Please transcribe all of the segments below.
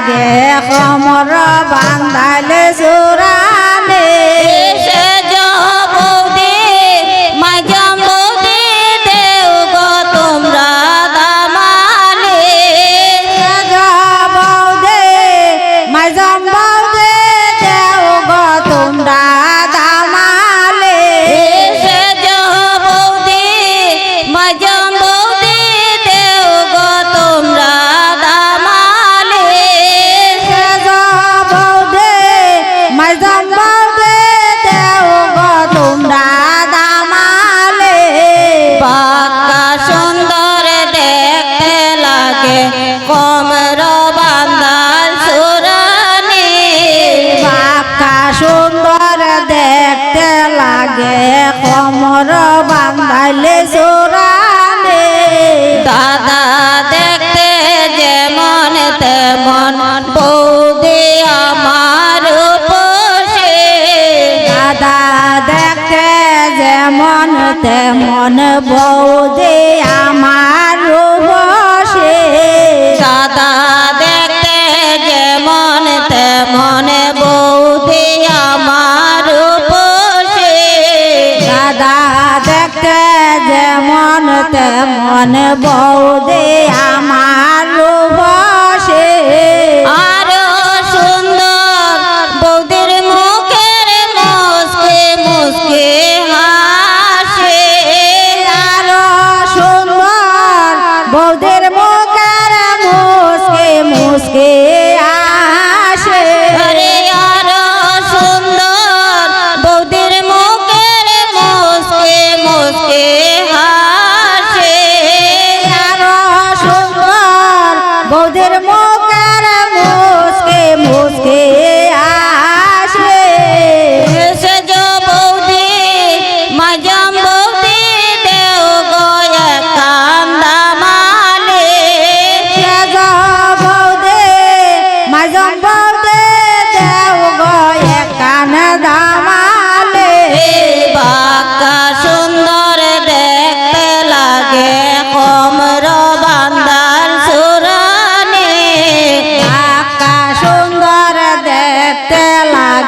লাগে কমর বান্ধালে মন বৌদে আমার বসে। দাদা দেখতে যেমন তেমন বৌদে আমার বসে। দাদা দেখতে যেমন তেমন বৌদে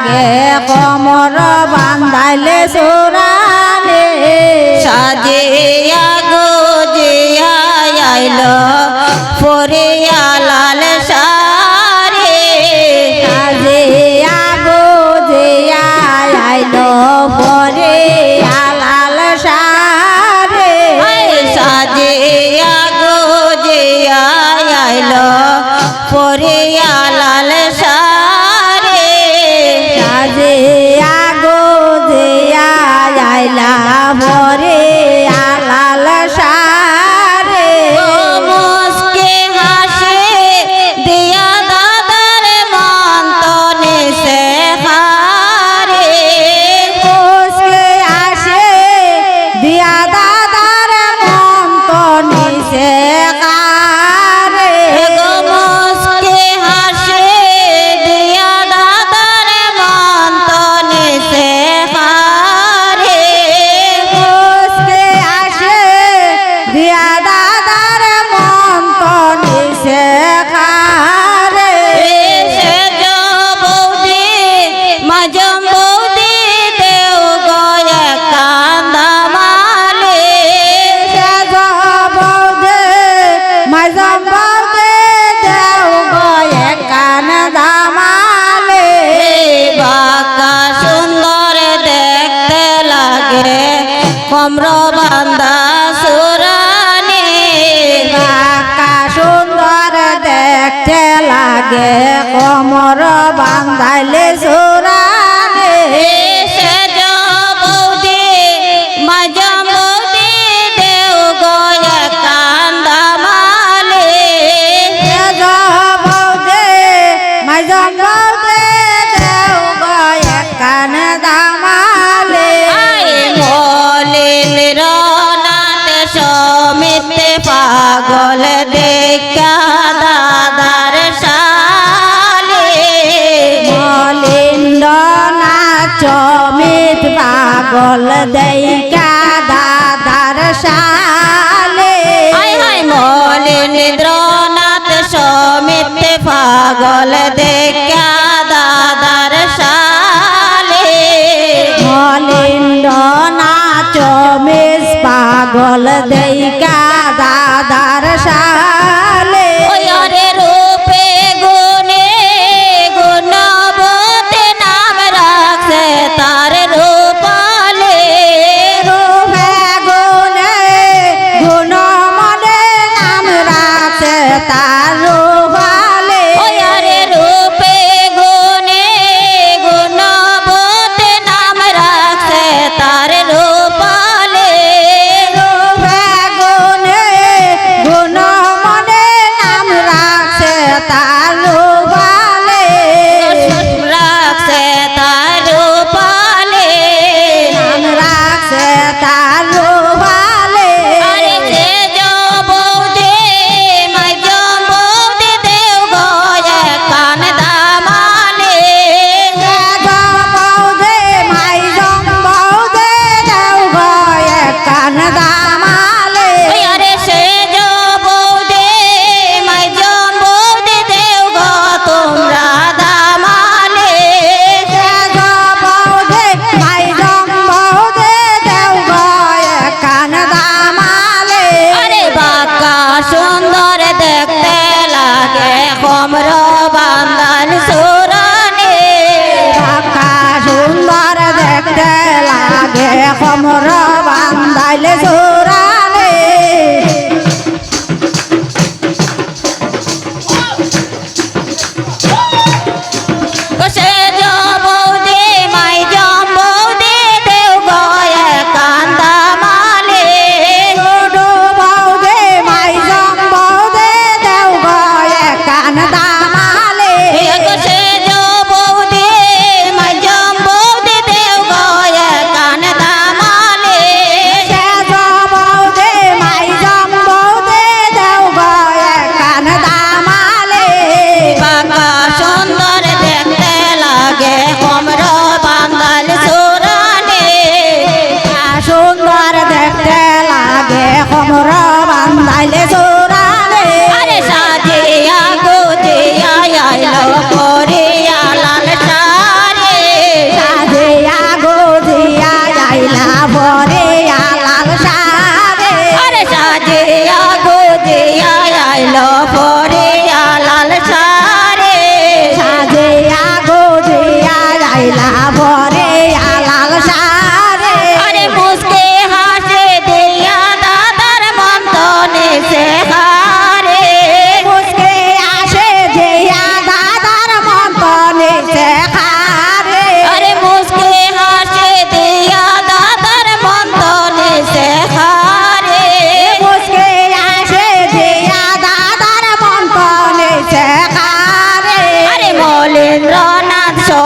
লাগে কমর বান্ধাইলে সোরালে সাজে গো যে আইল পরে নম্র বান্দা সুরানে। বাঁকা সুন্দর দেখতে লাগে কমর বান্ধাইলে সুর সমেত পাগল দৈকা দাদার সালে মলিন দ্রনাথ সমেত পাগল দেখা দাদার সালে মলিন দ্রনাথ সমেত পাগল দৈকা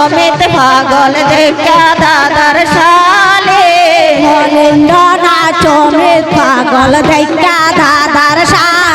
সমেত পাগল দেখা দাদার সালে মনেন্দ্র না পাগল দেখা দাদার সালে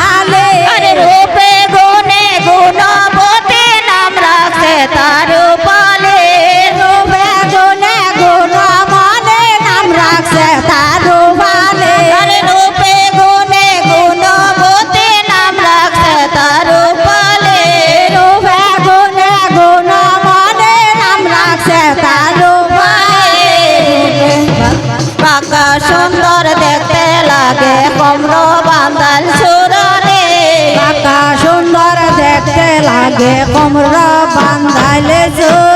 দেখমরা বান্ধাইলে জোর